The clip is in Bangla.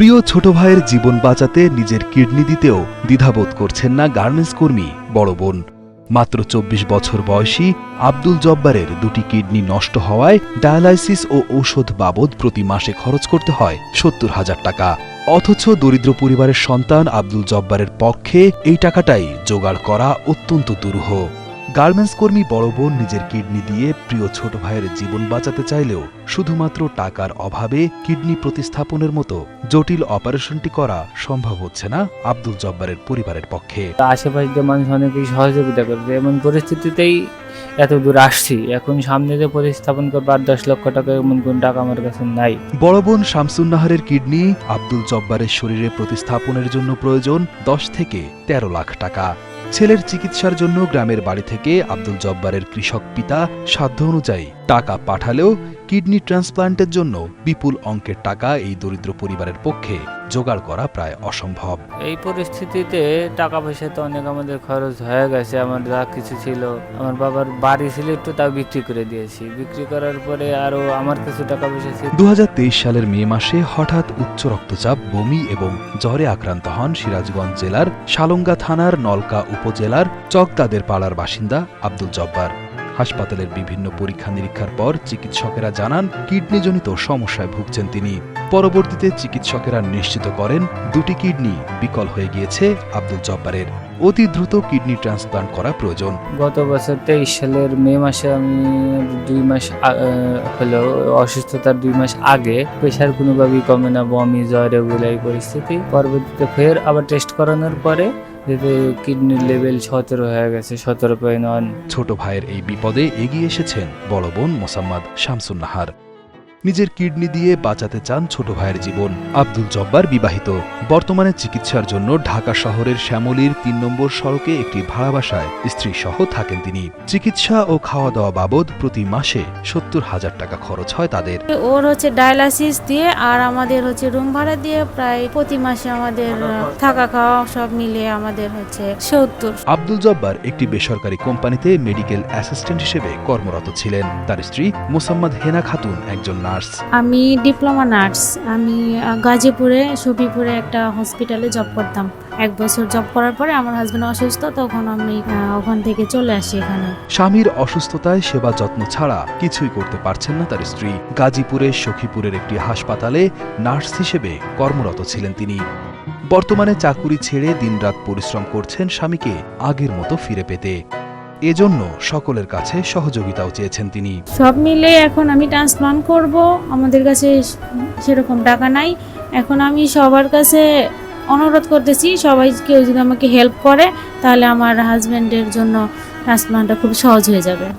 প্রিয় ছোট ভাইয়ের জীবন বাঁচাতে নিজের কিডনি দিতেও দ্বিধাবোধ করছেন না গার্মেন্টস কর্মী বড় বোন। মাত্র চব্বিশ বছর বয়সী আব্দুল জব্বারের দুটি কিডনি নষ্ট হওয়ায় ডায়ালাইসিস ও ঔষধ বাবদ প্রতি মাসে খরচ করতে হয় সত্তর হাজার টাকা। অথচ দরিদ্র পরিবারের সন্তান আব্দুল জব্বারের পক্ষে এই টাকাটাই জোগাড় করা অত্যন্ত দুরূহ। গার্মেন্টস কর্মী বড় বোন নিজের কিডনি দিয়ে প্রিয় ছোট ভাইয়ের জীবন বাঁচাতে চাইলেও শুধুমাত্র টাকার অভাবে কিডনি প্রতিস্থাপনের মতো জটিল অপারেশনটি করা সম্ভব হচ্ছে না আব্দুল জব্বারের পরিবারের পক্ষে। আশেপাশ মানুষ অনেকেই সহযোগিতা করবে এমন পরিস্থিতিতেই এত দূর আসছি। এখন সামনে যে প্রতিস্থাপন করব আর দশ লক্ষ টাকা এমন কোন টাকা আমার কাছে নাই। বড় বোন শামসুন্নাহারের কিডনি আব্দুল জব্বারের শরীরে প্রতিস্থাপনের জন্য প্রয়োজন দশ থেকে ১৩ লাখ টাকা। ছেলের চিকিৎসার জন্য গ্রামের বাড়ি থেকে আব্দুল জব্বারের কৃষক পিতা সাধ্য অনুযায়ী টাকা পাঠালেও কিডনি ট্রান্সপ্লান্টের জন্য বিপুল অঙ্কের টাকা এই দরিদ্র পরিবারের পক্ষে জোগাড় করা প্রায় অসম্ভব। এই পরিস্থিতিতে টাকা পয়সা তো অনেক আমাদের খরচ হয়ে গেছে আমার যা কিছু ছিল। আমার বাবার বাড়ি ছিল একটু তাও বিক্রি করে দিয়েছি। বিক্রি করার পরে আরও আমার কিছু টাকা পয়সা ছিল দু সালের মে মাসে হঠাৎ উচ্চ রক্তচাপ বমি এবং জ্বরে আক্রান্ত হন সিরাজগঞ্জ জেলার সালঙ্গা থানার নলকা উপজেলার চকদাদের পাড়ার বাসিন্দা আব্দুল জব্বার। হাসপাতালের বিভিন্ন পরীক্ষা নিরীক্ষার পর চিকিৎসকেরা জানান, কিডনিজনিত সমস্যায় ভুগছেন তিনি। পরবর্তীতে চিকিৎসকেরা নিশ্চিত করেন, দুটি কিডনি বিকল হয়ে গিয়েছে আব্দুল জব্বারের। অতি দ্রুত কিডনি ট্রান্সপ্লান্ট করা প্রয়োজন। গত বছর তেইশ সালের মে মাসে আমি দুই মাস হলো অসুস্থতার দুই মাস আগে প্রেশার কোনোভাবেই কমে না বমি জ্বর এগুলো এই পরিস্থিতি। পরবর্তীতে ফের আবার টেস্ট করানোর পরে কিডনির লেভেল সতেরো হয়ে গেছে সতেরো পয়েন্ট ছোট ভাইয়ের এই বিপদে এগিয়ে এসেছেন বড় বোন মোসাম্মদ শামসুন্নাহার। নিজের কিডনি দিয়ে বাঁচাতে চান ছোট ভাইয়ের জীবন। আব্দুল জব্বার বিবাহিত। বর্তমানে চিকিৎসার জন্য ঢাকা শহরের শ্যামলীর তিন নম্বর সড়কে একটি ভাড়া বাসায় স্ত্রী সহ থাকেন তিনি। চিকিৎসা ও খাওয়া দাওয়া বাবদ প্রতি মাসে সত্তর হাজার টাকা খরচ হয় তাদের। ওর হচ্ছে ডায়ালাসিস দিয়ে আর আমাদের হচ্ছে রুম ভাড়া দিয়ে প্রায় প্রতি মাসে আমাদের থাকা খাওয়া সব মিলিয়ে আমাদের হচ্ছে সত্তর। আব্দুল জব্বার একটি বেসরকারি কোম্পানিতে মেডিকেল অ্যাসিস্ট্যান্ট হিসেবে কর্মরত ছিলেন। তার স্ত্রী মোসাম্মদ হেনা খাতুন একজন নার্স। আমি ডিপ্লোমা নার্স। আমি গাজীপুরে সফিপুরে একটা হসপিটালে জব করতাম। এক বছর জব করার পরে আমার হাজবেন্ড অসুস্থ তখন আমি ওখান থেকে চলে আসি এখানে। স্বামীর অসুস্থতায় সেবা যত্ন ছাড়া কিছুই করতে পারছেন না তার স্ত্রী। গাজীপুরের সখীপুরের একটি হাসপাতালে নার্স হিসেবে কর্মরত ছিলেন তিনি। বর্তমানে চাকুরি ছেড়ে দিনরাত পরিশ্রম করছেন স্বামীকে আগের মতো ফিরে পেতে। এজন্য সকলের কাছে সহযোগিতাও চেয়েছেন তিনি। সব মিলে এখন আমি ট্রান্সপ্লান্ট করব, আমাদের কাছে সেরকম টাকা নাই। এখন আমি সবার কাছে অনুরোধ করতেছি, সবাই কেউ যদি আমাকে হেল্প করে, তাহলে আমার হাজব্যান্ডের জন্য ট্রান্সপ্লান্টটা খুব সহজ হয়ে যাবে।